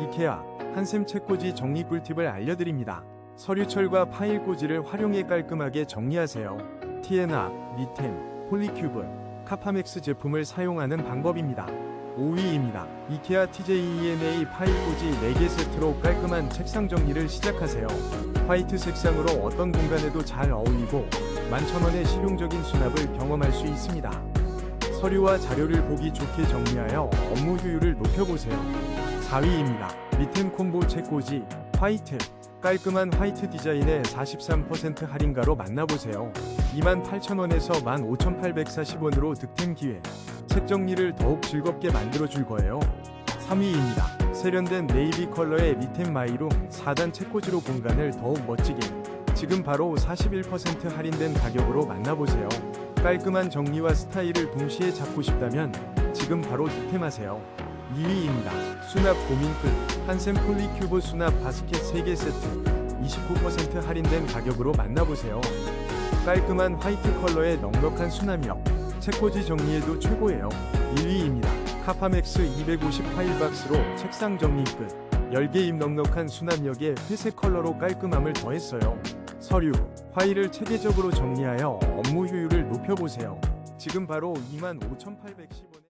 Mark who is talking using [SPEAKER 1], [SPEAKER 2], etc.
[SPEAKER 1] 이케아 한샘 책꽂이 정리 꿀팁을 알려드립니다. 서류철과 파일 꽂이를 활용해 깔끔하게 정리하세요. 티에나, 리템, 폴리큐브, 카파맥스 제품을 사용하는 방법입니다. 5위입니다. 이케아 TJENA 파일 꽂이 4개 세트로 깔끔한 책상 정리를 시작하세요. 화이트 색상으로 어떤 공간에도 잘 어울리고 만천원의 실용적인 수납을 경험할 수 있습니다. 서류와 자료를 보기 좋게 정리하여 업무 효율을 높여보세요. 4위입니다. 리템 콤보 책꽂이 화이트 깔끔한 화이트 디자인의 43% 할인가로 만나보세요. 28,000원에서 15,840원으로 득템 기회. 책 정리를 더욱 즐겁게 만들어줄 거예요. 3위입니다. 세련된 네이비 컬러의 리템 마이룸 4단 책꽂이로 공간을 더욱 멋지게. 지금 바로 41% 할인된 가격으로 만나보세요. 깔끔한 정리와 스타일을 동시에 잡고 싶다면 지금 바로 득템하세요. 2위입니다. 수납 고민 끝 한샘 폴리큐브 수납 바스켓 3개 세트 29% 할인된 가격으로 만나보세요. 깔끔한 화이트 컬러의 넉넉한 수납력 책꽂이 정리에도 최고예요. 1위입니다. 카파맥스 250 파일 박스로 책상 정리 끝 10개입 넉넉한 수납력에 회색 컬러로 깔끔함을 더했어요. 서류, 파일을 체계적으로 정리하여 업무 효율을 높여보세요. 지금 바로 25,810원